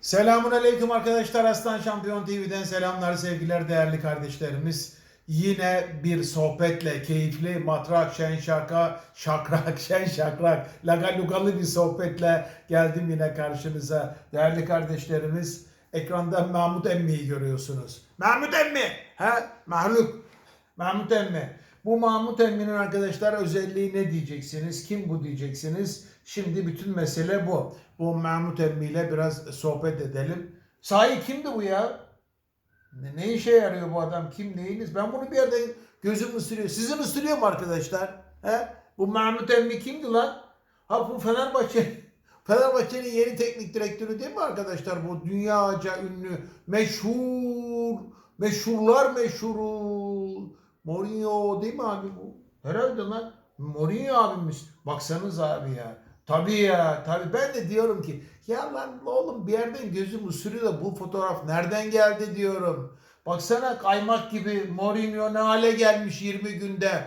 Selamun Aleyküm arkadaşlar. Aslan Şampiyon TV'den selamlar, sevgiler değerli kardeşlerimiz. Yine bir sohbetle, keyifli, matrak, şen şaka, şakrak, şen şakrak, lagalugalı bir sohbetle geldim yine karşınıza. Değerli kardeşlerimiz, ekranda Mahmut Emmi'yi görüyorsunuz. Mahmut Emmi! Ha? Mahluk. Mahmut Emmi. Bu Mahmut Emmi'nin arkadaşlar özelliği ne diyeceksiniz? Kim bu diyeceksiniz? Şimdi bütün mesele bu. Bu Mahmut Emmi ile biraz sohbet edelim. Sahi kimdi bu ya? Ne, ne işe yarıyor bu adam? Kim neyiniz? Ben bunu bir yerde gözüm ısırıyor. Sizin ısırıyor mu arkadaşlar? He? Bu Mahmut Emmi kimdi lan? Ha bu Fenerbahçe Fenerbahçe'nin yeni teknik direktörü değil mi arkadaşlar? Bu dünyaca ünlü, meşhur, meşhurlar meşhuru. Mourinho değil mi abi bu? Herhalde lan. Mourinho abimiz. Baksanız abi ya. Tabii ya. Tabii ben de diyorum ki ya lan oğlum bir yerden gözüm ısırıyor bu fotoğraf nereden geldi diyorum. Baksana kaymak gibi Mourinho ne hale gelmiş 20 günde.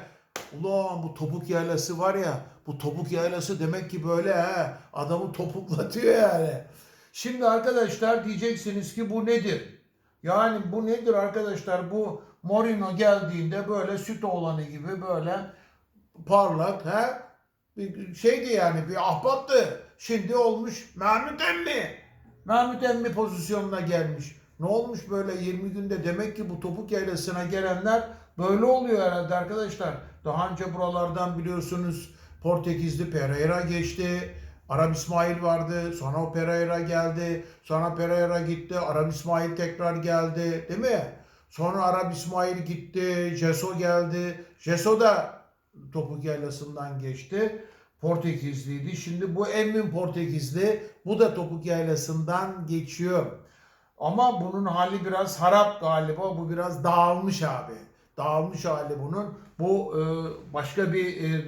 Ulan bu topuk yaylası var ya bu topuk yaylası demek ki böyle he adamı topuklatıyor yani. Şimdi arkadaşlar diyeceksiniz ki bu nedir? Yani bu nedir arkadaşlar? Bu Mourinho geldiğinde böyle süt oğlanı gibi böyle parlak he? Bir şeydi yani bir ahbaptı. Şimdi olmuş Mahmut Emmi. Mahmut Emmi pozisyonuna gelmiş. Ne olmuş böyle 20 günde demek ki bu topuk yaylasına gelenler böyle oluyor herhalde arkadaşlar. Daha önce buralardan biliyorsunuz Portekizli Pereira geçti. Arap İsmail vardı. Sonra o Pereira geldi. Sonra Pereira gitti. Arap İsmail tekrar geldi. Değil mi? Sonra Arap İsmail gitti. Jeso geldi. Jeso da topuk yaylasından geçti. Portekizliydi. Şimdi bu Emin Portekizli. Bu da topuk yaylasından geçiyor. Ama bunun hali biraz harap galiba. Bu biraz dağılmış abi. Dağılmış hali bunun. Bu e, başka bir e,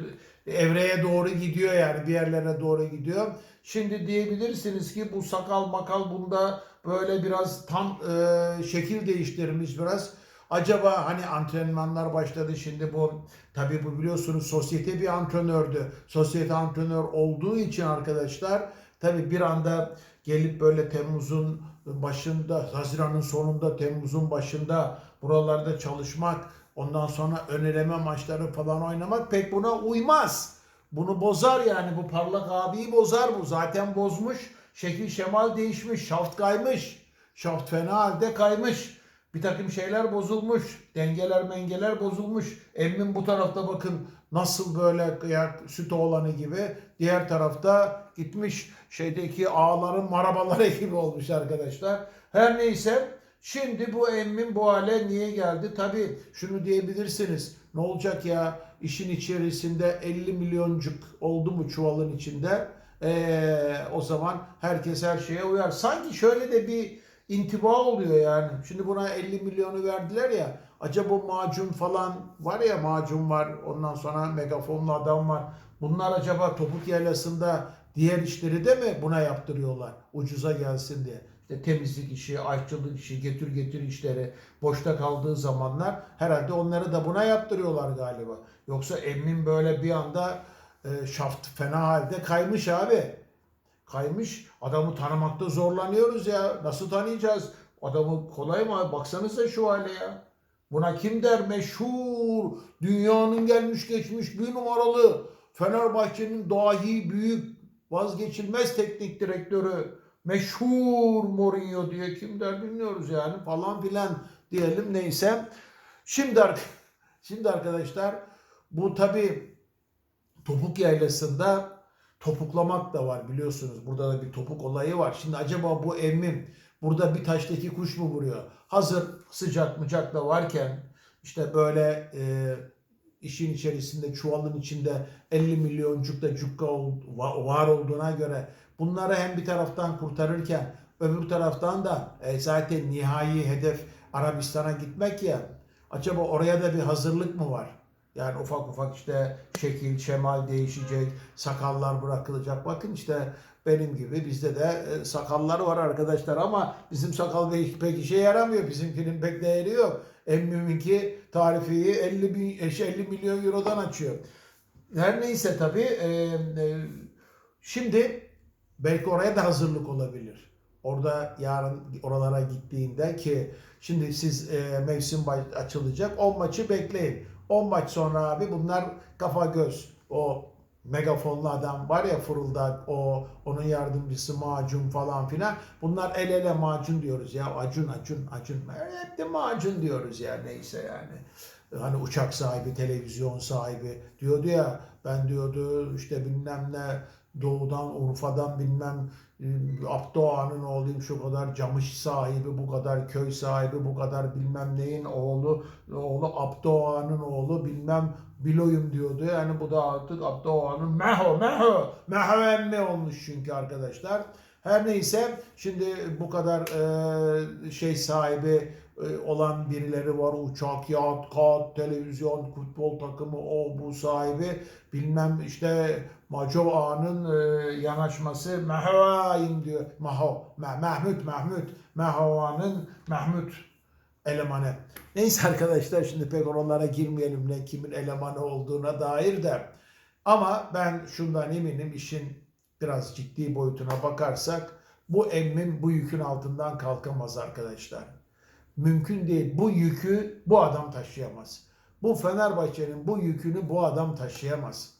evreye doğru gidiyor yani bir yerlere doğru gidiyor. Şimdi diyebilirsiniz ki bu sakal makal bunda böyle biraz tam e, şekil değiştirmiş biraz. Acaba hani antrenmanlar başladı şimdi bu tabii bu biliyorsunuz sosyete bir antrenördü. Sosyete antrenör olduğu için arkadaşlar tabii bir anda gelip böyle Temmuz'un başında, Haziran'ın sonunda, Temmuz'un başında buralarda çalışmak, ondan sonra öneleme maçları falan oynamak pek buna uymaz. Bunu bozar yani bu parlak abiyi bozar bu. Zaten bozmuş. Şekil şemal değişmiş. Şaft kaymış. Şaft fena halde kaymış. Bir takım şeyler bozulmuş. Dengeler mengeler bozulmuş. Emmin bu tarafta bakın nasıl böyle ya, süt oğlanı gibi. Diğer tarafta gitmiş şeydeki ağların marabaları gibi olmuş arkadaşlar. Her neyse şimdi bu emmin bu hale niye geldi? Tabii şunu diyebilirsiniz. Ne olacak ya işin içerisinde 50 milyoncuk oldu mu çuvalın içinde? Ee, o zaman herkes her şeye uyar. Sanki şöyle de bir intiba oluyor yani. Şimdi buna 50 milyonu verdiler ya. Acaba macun falan var ya macun var. Ondan sonra megafonlu adam var. Bunlar acaba topuk yaylasında diğer işleri de mi buna yaptırıyorlar? Ucuza gelsin diye. İşte temizlik işi, aşçılık işi, getir getir işleri boşta kaldığı zamanlar herhalde onları da buna yaptırıyorlar galiba. Yoksa emmin böyle bir anda e, şaft fena halde kaymış abi. Kaymış. Adamı tanımakta zorlanıyoruz ya. Nasıl tanıyacağız? Adamı kolay mı? Baksanıza şu hale ya. Buna kim der? Meşhur. Dünyanın gelmiş geçmiş bir numaralı. Fenerbahçe'nin dahi büyük vazgeçilmez teknik direktörü. Meşhur Mourinho diye kim der bilmiyoruz yani falan filan diyelim neyse. Şimdi, şimdi arkadaşlar bu tabi topuk yaylasında topuklamak da var biliyorsunuz. Burada da bir topuk olayı var. Şimdi acaba bu emmim burada bir taştaki kuş mu vuruyor? Hazır sıcak mıcak da varken işte böyle e, işin içerisinde çuvalın içinde 50 milyoncuk da cukka var olduğuna göre bunları hem bir taraftan kurtarırken öbür taraftan da e, zaten nihai hedef Arabistan'a gitmek ya acaba oraya da bir hazırlık mı var? Yani ufak ufak işte şekil, şemal değişecek, sakallar bırakılacak. Bakın işte benim gibi bizde de e, sakallar var arkadaşlar ama bizim sakal pek, işe yaramıyor. Bizimkinin pek değeri yok. Emmiminki tarifiyi 50, bin, 50 milyon eurodan açıyor. Her neyse tabii e, e, şimdi belki oraya da hazırlık olabilir. Orada yarın oralara gittiğinde ki şimdi siz e, mevsim açılacak 10 maçı bekleyin. 10 maç sonra abi bunlar kafa göz. O megafonlu adam var ya fırıldak o onun yardımcısı macun falan filan. Bunlar el ele macun diyoruz ya acun acun acun. Hep de macun diyoruz ya neyse yani. Hani uçak sahibi, televizyon sahibi diyordu ya ben diyordu işte bilmem ne doğudan Urfa'dan bilmem Abdoğan'ın oğluyum şu kadar camış sahibi, bu kadar köy sahibi, bu kadar bilmem neyin oğlu, oğlu Abdoğan'ın oğlu bilmem Biloyum diyordu. Yani bu da artık Abdoğan'ın Meho, Meho, Meho emmi olmuş çünkü arkadaşlar. Her neyse şimdi bu kadar e, şey sahibi olan birileri var. Uçak, yat, kat, televizyon, futbol takımı, o bu sahibi. Bilmem işte Maco Ağa'nın e, yanaşması Meho'ayım diyor. Maho, Meh- Mahmut, Mahmut. Meho'a'nın Mahmut elemanı. Neyse arkadaşlar şimdi pek oralara girmeyelim ne kimin elemanı olduğuna dair de. Ama ben şundan eminim işin biraz ciddi boyutuna bakarsak bu emmim bu yükün altından kalkamaz arkadaşlar. Mümkün değil. Bu yükü bu adam taşıyamaz. Bu Fenerbahçe'nin bu yükünü bu adam taşıyamaz.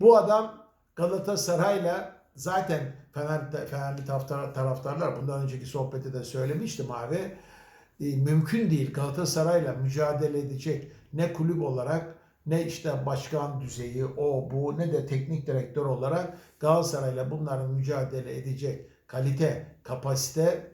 Bu adam Galatasaray'la zaten Fener, Fenerli taraftar- taraftarlar bundan önceki sohbeti de söylemiştim abi. E, mümkün değil Galatasaray'la mücadele edecek ne kulüp olarak ne işte başkan düzeyi o bu ne de teknik direktör olarak Galatasaray'la bunların mücadele edecek kalite, kapasite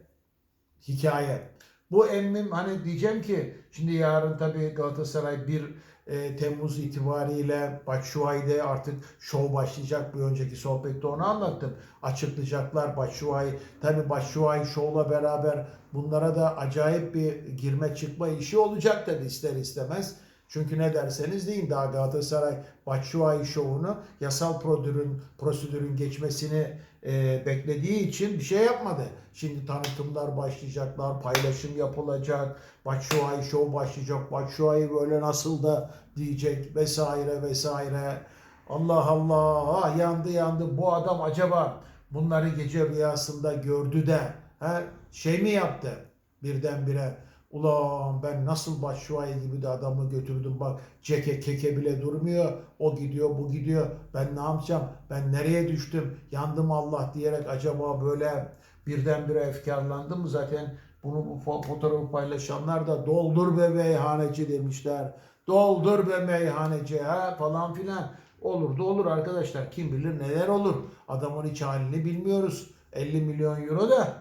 hikaye. Bu emmim hani diyeceğim ki şimdi yarın tabii Galatasaray 1 e, Temmuz itibariyle Batshuayi'de artık şov başlayacak. Bir önceki sohbette onu anlattım. Açıklayacaklar Batshuayi. Tabii Batshuayi şovla beraber bunlara da acayip bir girme çıkma işi olacak tabii ister istemez. Çünkü ne derseniz deyin daha Galatasaray Batshuayi şovunu yasal prosedürün, prosedürün geçmesini e, beklediği için bir şey yapmadı. Şimdi tanıtımlar başlayacaklar, paylaşım yapılacak, Batshuayi şov başlayacak, Batshuayi böyle nasıl da diyecek vesaire vesaire. Allah Allah ah yandı yandı bu adam acaba bunları gece rüyasında gördü de he, şey mi yaptı birdenbire Ulan ben nasıl Başşuay gibi de adamı götürdüm bak ceke keke bile durmuyor. O gidiyor bu gidiyor. Ben ne yapacağım? Ben nereye düştüm? Yandım Allah diyerek acaba böyle birdenbire efkarlandı mı? Zaten bunu bu fo- fotoğrafı paylaşanlar da doldur be meyhaneci demişler. Doldur be meyhaneci ha falan filan. Olur da olur arkadaşlar. Kim bilir neler olur. Adamın iç halini bilmiyoruz. 50 milyon euro da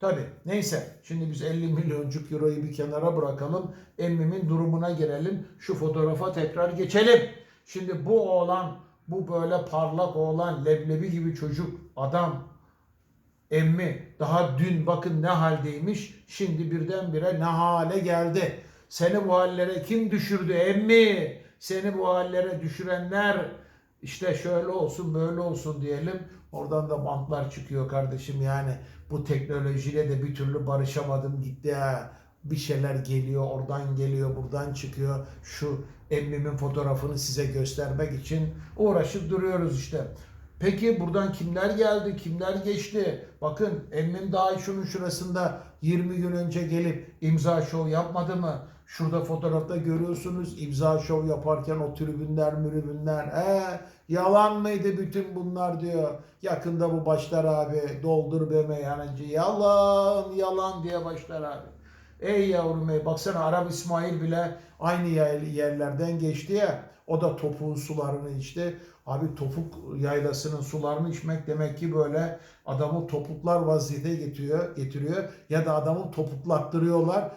Tabii. Neyse. Şimdi biz 50 milyoncuk euroyu bir kenara bırakalım. Emmimin durumuna girelim. Şu fotoğrafa tekrar geçelim. Şimdi bu oğlan, bu böyle parlak oğlan, leblebi gibi çocuk, adam, emmi daha dün bakın ne haldeymiş. Şimdi birdenbire ne hale geldi. Seni bu hallere kim düşürdü emmi? Seni bu hallere düşürenler işte şöyle olsun böyle olsun diyelim. Oradan da bantlar çıkıyor kardeşim yani. Bu teknolojiyle de bir türlü barışamadım gitti ha. Bir şeyler geliyor oradan geliyor buradan çıkıyor. Şu emmimin fotoğrafını size göstermek için uğraşıp duruyoruz işte. Peki buradan kimler geldi, kimler geçti? Bakın emmim daha şunun şurasında 20 gün önce gelip imza şov yapmadı mı? Şurada fotoğrafta görüyorsunuz imza şov yaparken o tribünler mürübünler. He, yalan mıydı bütün bunlar diyor. Yakında bu başlar abi. Doldur be meyhaneci. Yalan yalan diye başlar abi. Ey yavrum ey baksana Arap İsmail bile aynı yer- yerlerden geçti ya. O da topuğun sularını içti. Abi topuk yaylasının sularını içmek demek ki böyle adamı topuklar vaziyete getiriyor, getiriyor ya da adamı topuklattırıyorlar.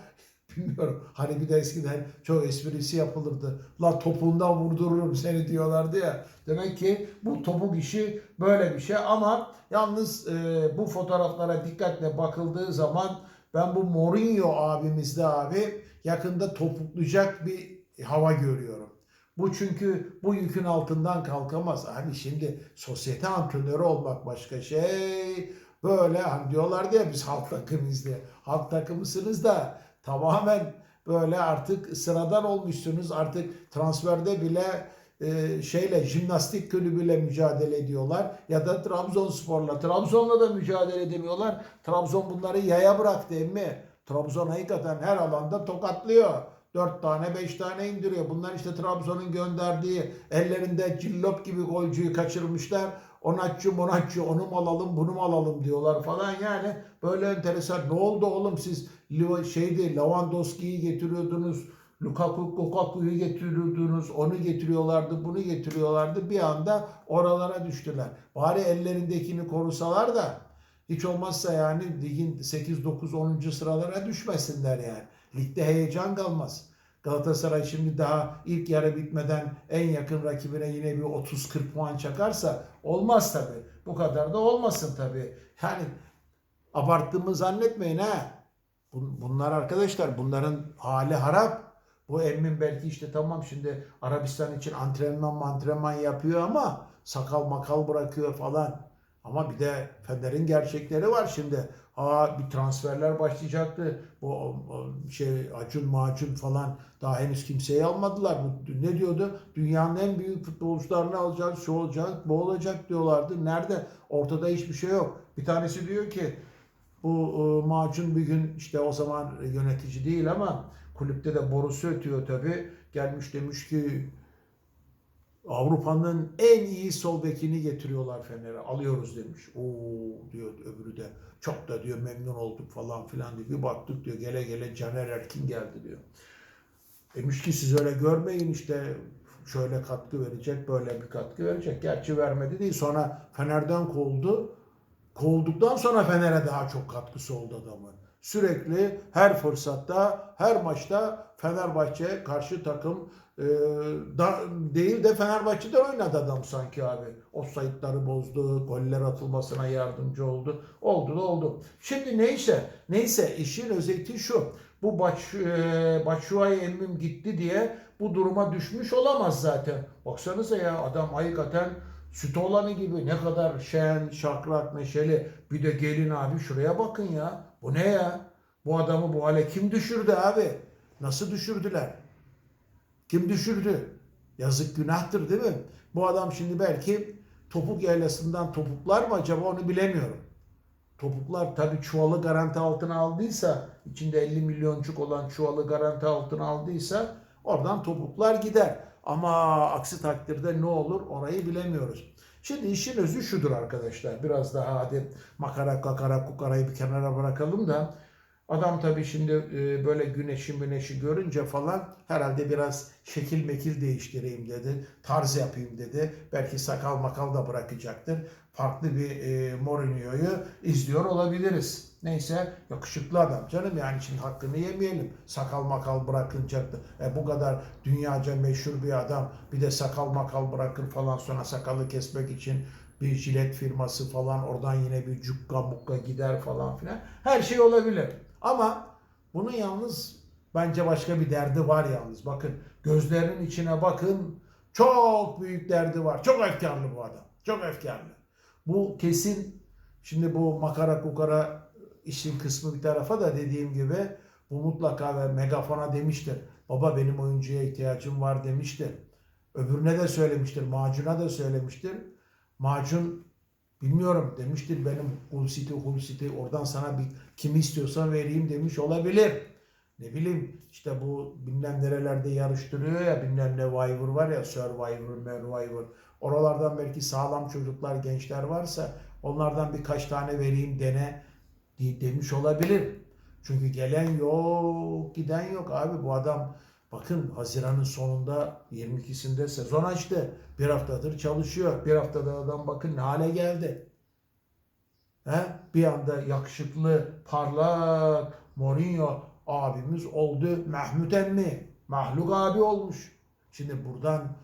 Bilmiyorum. Hani bir de eskiden çok esprisi yapılırdı. La topuğundan vurdururum seni diyorlardı ya. Demek ki bu topuk işi böyle bir şey ama yalnız e, bu fotoğraflara dikkatle bakıldığı zaman ben bu Mourinho abimizde abi yakında topuklayacak bir hava görüyorum. Bu çünkü bu yükün altından kalkamaz. Hani şimdi sosyete antrenörü olmak başka şey. Böyle hani diyorlardı ya biz halk takımıyız. Halk takımısınız da tamamen böyle artık sıradan olmuşsunuz. Artık transferde bile e, şeyle jimnastik kulübüyle mücadele ediyorlar ya da Trabzonspor'la. Trabzon'la da mücadele edemiyorlar. Trabzon bunları yaya bıraktı emmi. Trabzon hakikaten her alanda tokatlıyor. Dört tane beş tane indiriyor. Bunlar işte Trabzon'un gönderdiği ellerinde cillop gibi golcüyü kaçırmışlar. Onatçı monatçı onu mu alalım bunu mu alalım diyorlar falan yani. Böyle enteresan. Ne oldu oğlum siz şeydi Lewandowski'yi getiriyordunuz. Lukaku Lukaku'yu getiriyordunuz. Onu getiriyorlardı bunu getiriyorlardı. Bir anda oralara düştüler. Bari ellerindekini korusalar da hiç olmazsa yani ligin 8, 9, 10. sıralara düşmesinler yani. Ligde heyecan kalmaz. Galatasaray şimdi daha ilk yarı bitmeden en yakın rakibine yine bir 30-40 puan çakarsa olmaz tabi. Bu kadar da olmasın tabi. Yani abarttığımı zannetmeyin ha. Bun- Bunlar arkadaşlar bunların hali harap. Bu emmin belki işte tamam şimdi Arabistan için antrenman antrenman yapıyor ama sakal makal bırakıyor falan. Ama bir de Fener'in gerçekleri var şimdi. Aa bir transferler başlayacaktı. O, şey Acun Macun falan daha henüz kimseyi almadılar. Ne diyordu? Dünyanın en büyük futbolcularını alacak, şu olacak, bu olacak diyorlardı. Nerede? Ortada hiçbir şey yok. Bir tanesi diyor ki bu e, Macun bir gün işte o zaman yönetici değil ama kulüpte de borusu ötüyor tabii. Gelmiş demiş ki Avrupa'nın en iyi sol bekini getiriyorlar Fener'e. Alıyoruz demiş. Oo diyor öbürü de. Çok da diyor memnun olduk falan filan diyor. Bir baktık diyor gele gele Caner Erkin geldi diyor. Demiş ki siz öyle görmeyin işte şöyle katkı verecek, böyle bir katkı verecek. Gerçi vermedi değil. Sonra Fener'den kovuldu. Kovulduktan sonra Fener'e daha çok katkısı oldu adamın. Sürekli her fırsatta, her maçta Fenerbahçe karşı takım e, da, değil de Fenerbahçe'de oynadı adam sanki abi. Offside'ları bozdu, goller atılmasına yardımcı oldu. Oldu da oldu. Şimdi neyse, neyse işin özeti şu. Bu Baç, e, Batshuayi emmim gitti diye bu duruma düşmüş olamaz zaten. Baksanıza ya adam hakikaten süt olanı gibi ne kadar şen, şakrak, neşeli. Bir de gelin abi şuraya bakın ya. Bu ne ya? Bu adamı bu hale kim düşürdü abi? Nasıl düşürdüler? Kim düşürdü? Yazık günahtır değil mi? Bu adam şimdi belki topuk yaylasından topuklar mı acaba onu bilemiyorum. Topuklar tabii çuvalı garanti altına aldıysa, içinde 50 milyoncuk olan çuvalı garanti altına aldıysa oradan topuklar gider. Ama aksi takdirde ne olur orayı bilemiyoruz. Şimdi işin özü şudur arkadaşlar. Biraz daha hadi makara kakara kukarayı bir kenara bırakalım da Adam tabii şimdi e, böyle güneşi müneşi görünce falan herhalde biraz şekil mekil değiştireyim dedi. Tarz yapayım dedi. Belki sakal makal da bırakacaktır. Farklı bir e, Mourinho'yu izliyor olabiliriz. Neyse yakışıklı adam canım yani şimdi hakkını yemeyelim. Sakal makal bırakılacaktı. E, bu kadar dünyaca meşhur bir adam bir de sakal makal bırakır falan sonra sakalı kesmek için bir jilet firması falan oradan yine bir cukka mukka gider falan filan. Her şey olabilir. Ama bunun yalnız bence başka bir derdi var yalnız. Bakın gözlerinin içine bakın. Çok büyük derdi var. Çok efkarlı bu adam. Çok efkarlı. Bu kesin şimdi bu makara kukara işin kısmı bir tarafa da dediğim gibi bu mutlaka ve megafona demiştir. Baba benim oyuncuya ihtiyacım var demiştir. Öbürüne de söylemiştir. Macun'a da söylemiştir. Macun bilmiyorum demiştir benim Hull City oradan sana bir kimi istiyorsan vereyim demiş olabilir. Ne bileyim işte bu bilmem nerelerde yarıştırıyor ya bilmem ne Survivor var ya Survivor, Survivor. Oralardan belki sağlam çocuklar, gençler varsa onlardan birkaç tane vereyim dene de- demiş olabilir. Çünkü gelen yok, giden yok abi bu adam Bakın Haziran'ın sonunda 22'sinde sezon açtı. Bir haftadır çalışıyor. Bir haftada adam bakın ne hale geldi. He? Bir anda yakışıklı, parlak Mourinho abimiz oldu. Mahmut emmi. Mahluk abi olmuş. Şimdi buradan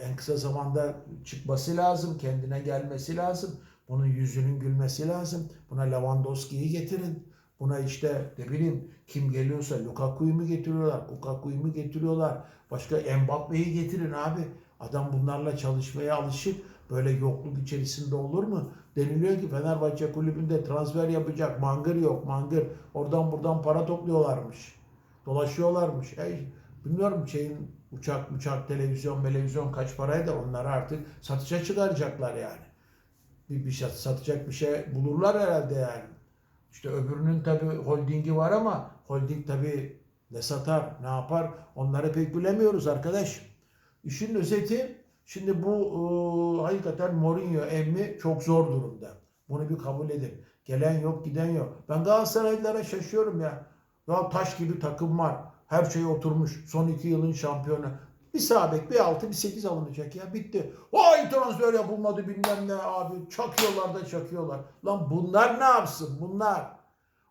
en kısa zamanda çıkması lazım. Kendine gelmesi lazım. Bunun yüzünün gülmesi lazım. Buna Lewandowski'yi getirin. Buna işte ne bileyim kim geliyorsa Lukaku'yu mu getiriyorlar, Lukaku'yu mu getiriyorlar. Başka Mbappe'yi getirin abi. Adam bunlarla çalışmaya alışık. Böyle yokluk içerisinde olur mu? Deniliyor ki Fenerbahçe kulübünde transfer yapacak. Mangır yok mangır. Oradan buradan para topluyorlarmış. Dolaşıyorlarmış. Ey, bilmiyorum şeyin Uçak, uçak, televizyon, televizyon kaç paraydı onları artık satışa çıkaracaklar yani. Bir, bir şey satacak bir şey bulurlar herhalde yani. İşte öbürünün tabi holdingi var ama holding tabi ne satar, ne yapar onları pek bilemiyoruz arkadaş. İşin özeti şimdi bu e, hakikaten Mourinho emmi çok zor durumda. Bunu bir kabul edin. Gelen yok giden yok. Ben Galatasaraylılara şaşıyorum ya. Ya taş gibi takım var. Her şey oturmuş. Son iki yılın şampiyonu. Bir sağ bek, bir altı, bir sekiz alınacak ya. Bitti. Vay transfer yapılmadı bilmem ne abi. Çakıyorlar da çakıyorlar. Lan bunlar ne yapsın? Bunlar.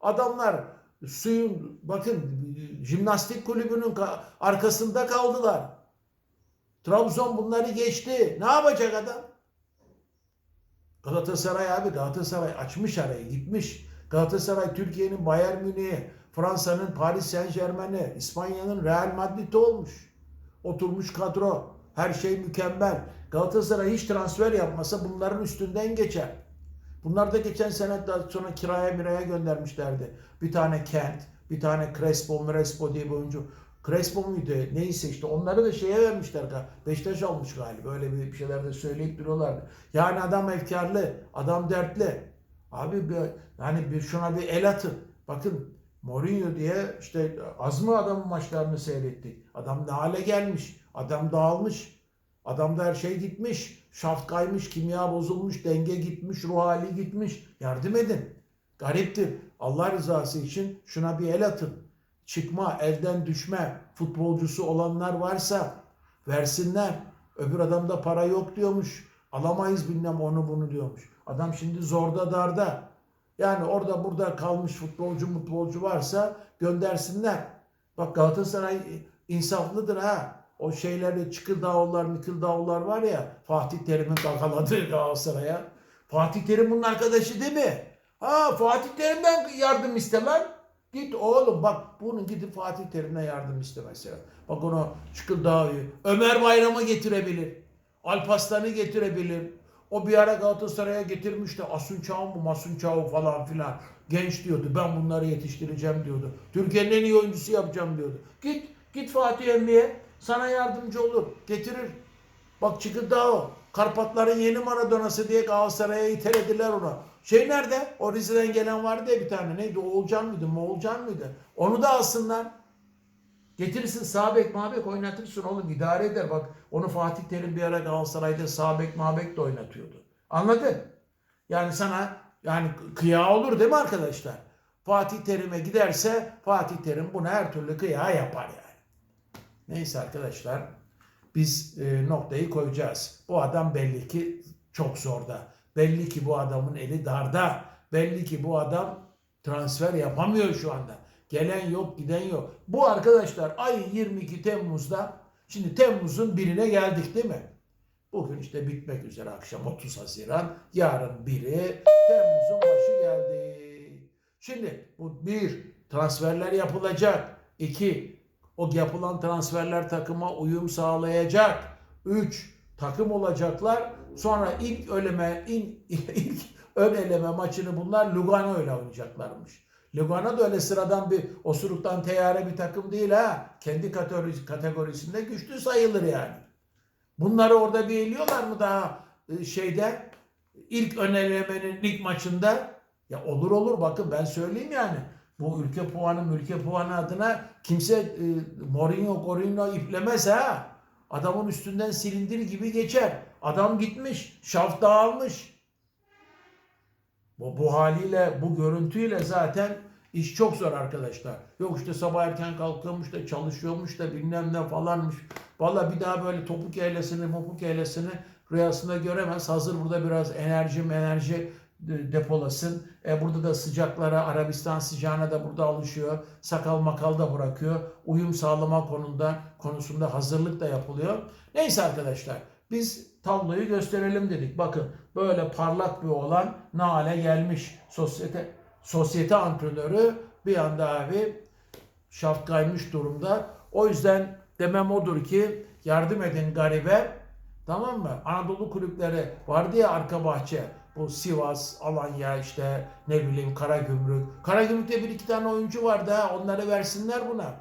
Adamlar suyun bakın jimnastik kulübünün ka- arkasında kaldılar. Trabzon bunları geçti. Ne yapacak adam? Galatasaray abi Galatasaray açmış arayı gitmiş. Galatasaray Türkiye'nin Bayern Münih'i, Fransa'nın Paris Saint Germain'i, İspanya'nın Real Madrid'i olmuş. Oturmuş kadro. Her şey mükemmel. Galatasaray hiç transfer yapmasa bunların üstünden geçer. Bunlar da geçen sene sonra kiraya miraya göndermişlerdi. Bir tane Kent, bir tane Crespo, Mrespo diye bir oyuncu. Crespo muydu? Neyse işte onları da şeye vermişler. Beşiktaş almış galiba. Öyle bir şeyler de söyleyip duruyorlardı. Yani adam efkarlı, adam dertli. Abi bir, yani bir şuna bir el atın. Bakın Mourinho diye işte az mı adamın maçlarını seyrettik. Adam ne hale gelmiş. Adam dağılmış. Adamda her şey gitmiş. Şaft kaymış, kimya bozulmuş, denge gitmiş, ruh hali gitmiş. Yardım edin. Gariptir. Allah rızası için şuna bir el atın. Çıkma, elden düşme futbolcusu olanlar varsa versinler. Öbür adamda para yok diyormuş. Alamayız bilmem onu bunu diyormuş. Adam şimdi zorda darda. Yani orada burada kalmış futbolcu futbolcu varsa göndersinler. Bak Galatasaray insaflıdır ha. O şeyleri Çıkıldağlılar, Mikıldağlılar var ya Fatih Terim'in kakaladığı Galatasaray'a. Fatih Terim bunun arkadaşı değil mi? Ha Fatih Terim'den yardım istemen. Git oğlum bak bunun gidip Fatih Terim'den yardım iste mesela. Bak onu Çıkıldağ'ı, Ömer Bayram'ı getirebilir. Alpaslan'ı getirebilir. O bir ara Galatasaray'a getirmişti. Asunçao mu Masunçao falan filan. Genç diyordu. Ben bunları yetiştireceğim diyordu. Türkiye'nin en iyi oyuncusu yapacağım diyordu. Git git Fatih Emmi'ye. Sana yardımcı olur. Getirir. Bak Çıkıldağ Karpatların yeni Maradona'sı diye Galatasaray'a itelediler ona. Şey nerede? O Rize'den gelen vardı ya bir tane. Neydi? Oğulcan mıydı? Moğulcan mıydı? Onu da alsınlar. Getirirsin sağ bek mabek oynatırsın oğlum idare eder. Bak onu Fatih Terim bir ara Galatasaray'da sağ bek mabek de oynatıyordu. Anladın? Yani sana yani kıya olur değil mi arkadaşlar? Fatih Terim'e giderse Fatih Terim buna her türlü kıya yapar yani. Neyse arkadaşlar biz e, noktayı koyacağız. Bu adam belli ki çok zorda. Belli ki bu adamın eli darda. Belli ki bu adam transfer yapamıyor şu anda. Gelen yok, giden yok. Bu arkadaşlar ay 22 Temmuz'da şimdi Temmuz'un birine geldik değil mi? Bugün işte bitmek üzere akşam 30 Haziran. Yarın biri Temmuz'un başı geldi. Şimdi bu bir transferler yapılacak. İki o yapılan transferler takıma uyum sağlayacak. Üç takım olacaklar. Sonra ilk öleme in, ilk ön eleme maçını bunlar Lugano ile oynayacaklarmış. Lugano da öyle sıradan bir osuruktan teyare bir takım değil ha. Kendi kategorisi, kategorisinde güçlü sayılır yani. Bunları orada bir eliyorlar mı daha e, şeyde ilk ön elemenin ilk maçında? Ya olur olur bakın ben söyleyeyim yani. Bu ülke puanı ülke puanı adına kimse e, Mourinho Mourinho iplemez ha. Adamın üstünden silindir gibi geçer. Adam gitmiş. Şaf dağılmış. Bu, bu haliyle, bu görüntüyle zaten iş çok zor arkadaşlar. Yok işte sabah erken kalkıyormuş da çalışıyormuş da bilmem ne falanmış. Valla bir daha böyle topuk eylesini, mopuk eylesini rüyasında göremez. Hazır burada biraz enerji enerji depolasın. E burada da sıcaklara, Arabistan sıcağına da burada alışıyor. Sakal makal da bırakıyor. Uyum sağlama konunda, konusunda hazırlık da yapılıyor. Neyse arkadaşlar biz tabloyu gösterelim dedik. Bakın böyle parlak bir olan ne hale gelmiş. Sosyete, sosyete antrenörü bir anda abi şaft kaymış durumda. O yüzden demem odur ki yardım edin garibe. Tamam mı? Anadolu kulüpleri vardı ya arka bahçe. Bu Sivas, Alanya işte ne bileyim Karagümrük. Karagümrük'te bir iki tane oyuncu vardı ha. Onları versinler buna.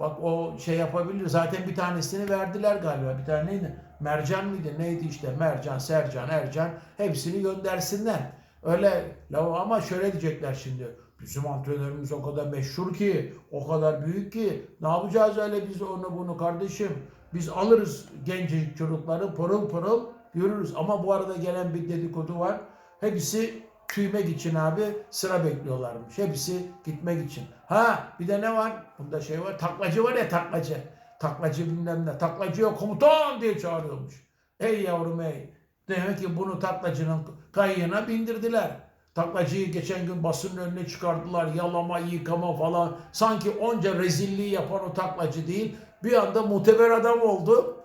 Bak o şey yapabilir. Zaten bir tanesini verdiler galiba. Bir tane neydi? Mercan mıydı? Neydi işte? Mercan, Sercan, Ercan. Hepsini göndersinler. Öyle ama şöyle diyecekler şimdi. Bizim antrenörümüz o kadar meşhur ki, o kadar büyük ki. Ne yapacağız öyle biz onu bunu kardeşim? Biz alırız gencecik çocukları pırıl pırıl yürürüz. Ama bu arada gelen bir dedikodu var. Hepsi tüymek için abi sıra bekliyorlarmış. Hepsi gitmek için. Ha bir de ne var? Bunda şey var. Taklacı var ya taklacı. Taklacı bilmem ne. Taklacı yok komutan diye çağırıyormuş. Ey yavrum ey. Demek ki bunu taklacının kayığına bindirdiler. Taklacıyı geçen gün basının önüne çıkardılar. Yalama, yıkama falan. Sanki onca rezilliği yapan o taklacı değil. Bir anda muteber adam oldu.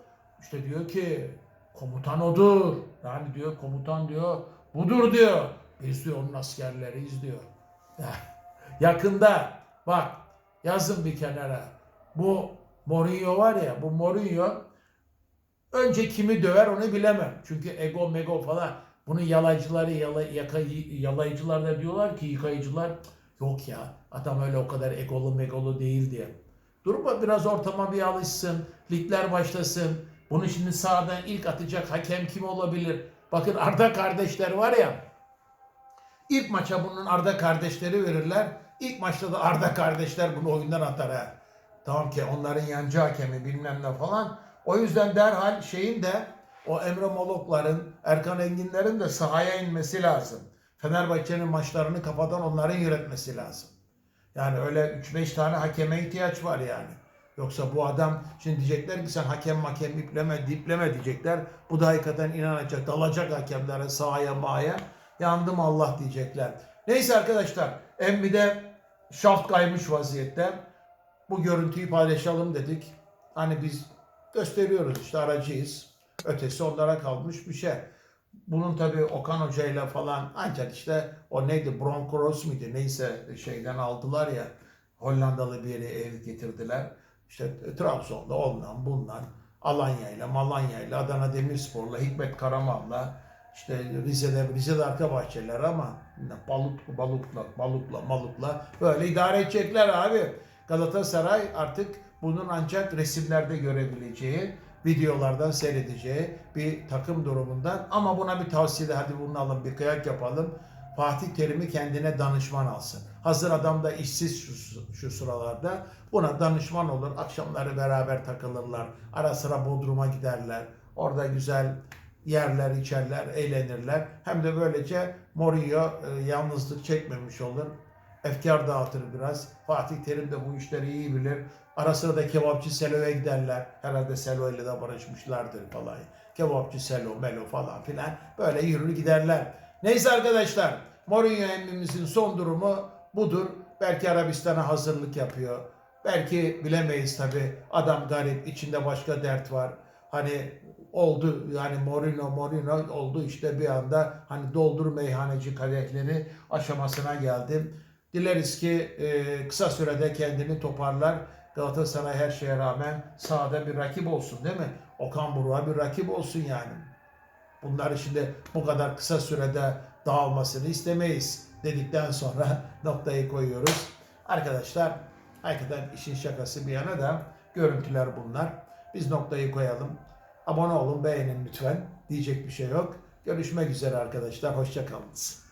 İşte diyor ki komutan odur. Yani diyor komutan diyor budur diyor. Biz diyor onun askerleriyiz diyor. Yakında bak yazın bir kenara. Bu Mourinho var ya bu Mourinho önce kimi döver onu bilemem. Çünkü ego mego falan bunu yalayıcıları yala, yaka, yalayıcılar da diyorlar ki yıkayıcılar yok ya adam öyle o kadar egolu megolu değil diye. Durma biraz ortama bir alışsın. Ligler başlasın. Bunu şimdi sağdan ilk atacak hakem kim olabilir? Bakın Arda kardeşler var ya. İlk maça bunun Arda kardeşleri verirler. İlk maçta da Arda kardeşler bunu oyundan atar ha. Tamam ki onların yancı hakemi bilmem ne falan. O yüzden derhal şeyin de o Emre Molokların, Erkan Enginlerin de sahaya inmesi lazım. Fenerbahçe'nin maçlarını kapatan onların yönetmesi lazım. Yani öyle 3-5 tane hakeme ihtiyaç var yani. Yoksa bu adam şimdi diyecekler ki sen hakem hakem ipleme dipleme diyecekler. Bu da hakikaten inanacak, dalacak hakemlere sahaya maya. Yandım Allah diyecekler. Neyse arkadaşlar Emmi'de şaft kaymış vaziyette. Bu görüntüyü paylaşalım dedik. Hani biz gösteriyoruz işte aracıyız. Ötesi onlara kalmış bir şey. Bunun tabii Okan Hoca ile falan ancak işte o neydi Broncos muydu neyse şeyden aldılar ya Hollandalı bir yere ev getirdiler. İşte Trabzon'da ondan bundan Alanya ile Malanya ile Adana Demirspor'la Hikmet Karaman'la işte Rize'de Rize'de arka bahçeler ama balık balıkla balıkla malukla böyle idare edecekler abi. Galatasaray artık bunun ancak resimlerde görebileceği, videolardan seyredeceği bir takım durumundan ama buna bir tavsiye hadi bunu alın bir kıyak yapalım. Fatih Terim'i kendine danışman alsın. Hazır adam da işsiz şu, şu sıralarda. Buna danışman olur. Akşamları beraber takılırlar. Ara sıra Bodrum'a giderler. Orada güzel yerler, içerler, eğlenirler. Hem de böylece Mourinho e, yalnızlık çekmemiş olur. Efkar dağıtır biraz. Fatih Terim de bu işleri iyi bilir. Ara sıra da kebapçı Selo'ya giderler. Herhalde Selo ile de barışmışlardır falan. Kebapçı Selo, Melo falan filan. Böyle yürür giderler. Neyse arkadaşlar. Mourinho emmimizin son durumu budur. Belki Arabistan'a hazırlık yapıyor. Belki bilemeyiz tabi. Adam garip, içinde başka dert var. Hani oldu yani Mourinho Mourinho oldu işte bir anda hani doldur meyhaneci kadehleri aşamasına geldi. Dileriz ki e, kısa sürede kendini toparlar. Galatasaray her şeye rağmen sahada bir rakip olsun değil mi? Okan Buruk'a bir rakip olsun yani. Bunları şimdi bu kadar kısa sürede dağılmasını istemeyiz dedikten sonra noktayı koyuyoruz. Arkadaşlar hakikaten işin şakası bir yana da görüntüler bunlar. Biz noktayı koyalım. Abone olun, beğenin lütfen. Diyecek bir şey yok. Görüşmek üzere arkadaşlar. Hoşçakalınız.